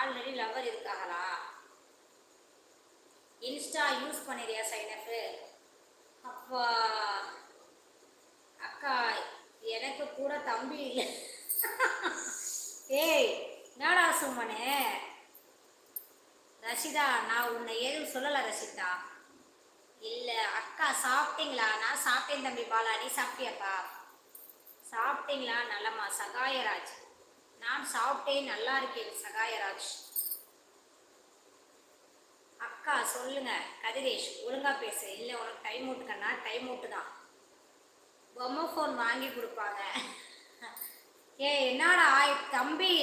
Already lover இருக்காங்களா? Insta use பண்ணிடுறியா சைனப்பு அப்பா அக்கா எனக்கு கூட தம்பி இல்லை. ஏய் என்னடா சும்மனே ரஷிதா நான் உன்னை ஏதும் சொல்லலை ரஷிதா. இல்லை அக்கா சாப்பிட்டீங்களா? நான் சாப்பிட்டேன் தம்பி பாலா நீ சாப்பிட்டியாப்பா? சாப்பிட்டீங்களா? நல்லம்மா சகாயராஜ். நான் சாப்பிட்டேன் நல்லா இருக்கேன் சகாயராஜ். அக்கா சொல்லுங்க. கதிரேஷ் ஒழுங்கா பேசு. இல்லை உனக்கு டைம் அவுட்டுக்கண்ணா டைம் அவுட்டு தான் பொம்மை ஃபோன் வாங்கி கொடுப்பாங்க. ஏ என்னடா தம்பி?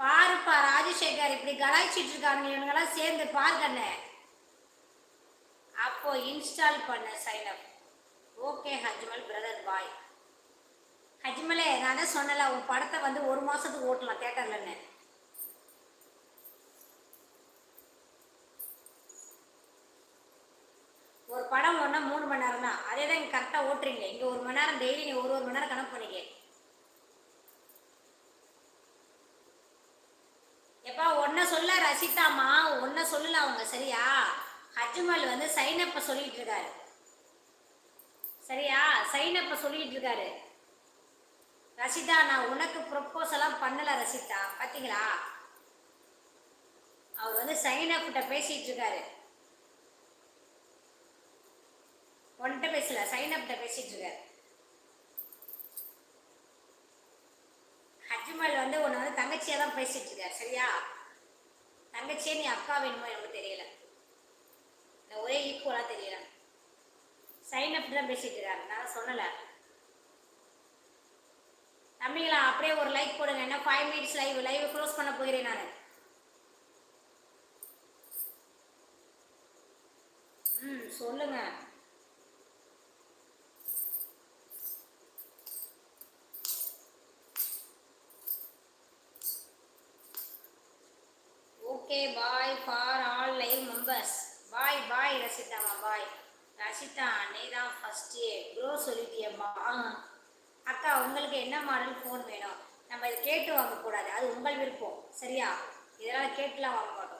பாருப்பா ராஜசேகர் இப்படி கலாய்ச்சிட்டு இருக்காங்க. இவங்கெல்லாம் சேர்ந்து பாரு அப்போ இன்ஸ்டால் பண்ண Zainab okay Ajmal brother bye அஜ்மலே நான் தான் சொன்னல உன் படத்தை வந்து ஒரு மாதத்துக்கு ஓட்டலாம் தேட்டர்லன்னு ஒரு படம் ஒன்றா மூணு மணி நேரம் தான் அதே தான் இங்கே கரெக்டாக ஓட்டுறீங்க. இங்கே ஒரு மணி நேரம் டெய்லி நீங்கள் ஒரு ஒரு மணி நேரம் கணக்கு பண்ணிக்க. எப்பா ஒன்றை சொல்ல ரசிதாமா ஒன்றை சொல்லல அவங்க சரியா? ஹஜ்மல் வந்து சைனப்பை சொல்லிட்டு இருக்காரு. சரியா? சைனப்பை சொல்லிட்டு இருக்காரு. ரசிதா நான் உனக்கு ப்ரொப்போசலாம் பண்ணலை ரசிதா. பார்த்தீங்களா அவர் வந்து சைனா கிட்ட பேசிட்டு இருக்காரு. உன்கிட்ட பேசல சைனா கிட்ட பேசிட்டு இருக்காரு. ஹஜ்மல் வந்து உன்னை வந்து தங்கச்சியா தான் பேசிட்டு இருக்காரு சரியா? தங்கச்சியே நீ அக்கா வேணுமோ எனக்கு தெரியல. இந்த ஒரே ஈக்குவலா தெரியல. சைனப் தான் பேசிட்டு இருக்காரு. நான் சொல்லலை தம்பிங்களா அப்படியே ஒரு லைக் போடுங்க. என்ன five minutes live live close பண்ண போகிறேன் நான். ம் சொல்லுங்க. Okay bye for all live members. Bye bye ரசிதாமா bye. Rashida நீ தான் ஃபஸ்ட்டு ப்ரோ சொல்லிட்டியம்மா. ஆ. அக்கா உங்களுக்கு என்ன மாடல் ஃபோன் வேணும்? நம்ம இதை கேட்டு வாங்கக்கூடாது. அது உங்கள் விருப்பம். சரியா? இதெல்லாம் கேட்டுலாம் வாங்க மாட்டோம்.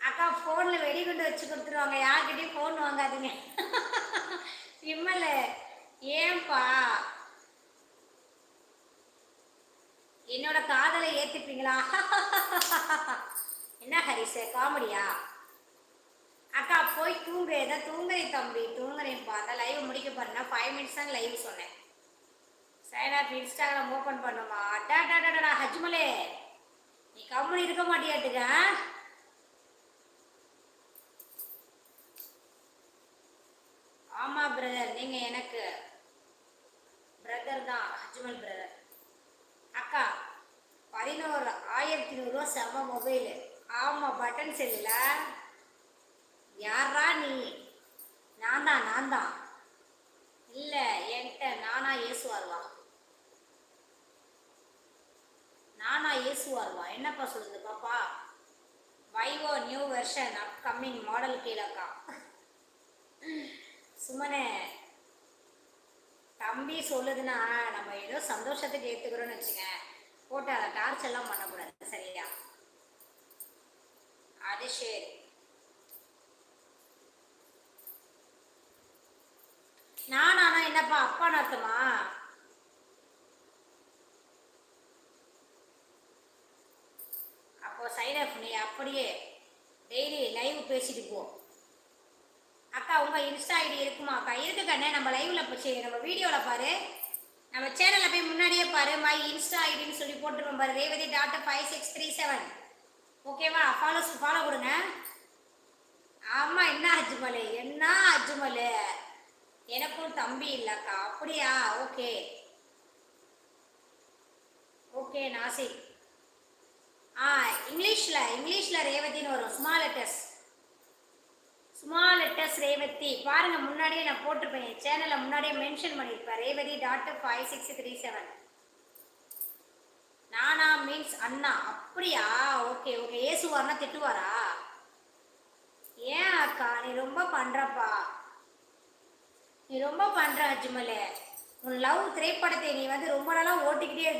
அக்கா ஃபோனில் வெடிகுண்டு வச்சு கொடுத்துருவாங்க. யார்கிட்டையும் ஃபோன் வாங்காதீங்க. விமல் ஏன்பா? என்னோட காதலை ஏற்றுப்பீங்களா என்ன ஹரிசு காமெடியா? அக்கா போய் தூங்கு ஏதோ தூங்குறேன் தம்பி தூங்குறேன்ப்பா அந்த லைவ் முடிக்க போறேன்னா ஃபைவ் மினிட்ஸ் தான் லைவ் சொன்னேன். சைனா இன்ஸ்டாகிராம் ஓப்பன் பண்ணுமா அடா டா டா ஹஜ்மலே. நீ கம்முனு இருக்க மாட்டியாட்டுக்க ஆமா பிரதர் நீங்க எனக்கு பிரதர் தான் ஹஜ்மல் பிரதர் அக்கா பதினோரு ஆயிரத்தி நூறுரூவா செம்ம மொபைலு ஆமாம் பட்டன் செல்லுல. யாரா நீ? நான் தான் நான் தான் இல்லை என்கிட்ட நானா இயேசுவார்வா நானா இயேசுவார்வா என்னப்பா சொல்லுது பாப்பா? Vivo new version upcoming model கீழக்கா. சுமனே தம்பி சொல்லுதுன்னா நம்ம ஏதோ சந்தோஷத்துக்கு ஏற்றுக்கிறோன்னு வச்சுங்க போட்டு அதை டார்ச் எல்லாம் பண்ணக்கூடாது சரியா? அது சரி. நானானா என்னப்பா? அப்பான்னு அர்த்தமா? அப்போ சைட் நீ அப்படியே டெய்லி லைவ் பேசிட்டு போ. அக்கா உங்க இன்ஸ்டா ஐடி இருக்குமா அக்கா? இருக்கு கண்ணே நம்ம லைவ்ல போச்சு. நம்ம வீடியோல பாரு. நம்ம சேனல்ல போய் முன்னாடியே பாரு. மை இன்ஸ்டா ஐடின்னு சொல்லி போட்டுருவோம் பாரு. Revathi dot five six three seven ஓகேவா ஃபாலோஸ் ஃபாலோ கொடுங்க. ஆமா என்ன அஜ்மலு? என்ன அஜ்மலு? எனக்கும் தம்பி இல்லக்கா. அப்படியா? ஓகே. ஓகே நாசிக் ஆ இங்கிலீஷில் இங்கிலீஷில் ரேவதின்னு வரும். Small letters small letters Revathi. பாருங்கள் முன்னாடியே நான் போட்டிருப்பேன். என் சேனலில் முன்னாடியே மென்ஷன் பண்ணியிருப்பேன். Revathi dot five six three seven நானா மீன்ஸ் அண்ணா. அப்படியா? Okay okay. ஏசுவார்னா திட்டுவாரா? ஏன் அக்கா? நீ ரொம்ப பண்ணுறப்பா நீ ரொம்ப பண்ணுற அஜ்மலே. உன் லவ் திரைப்படத்தை நீ வந்து ரொம்ப நாளாக ஓட்டிக்கிட்டே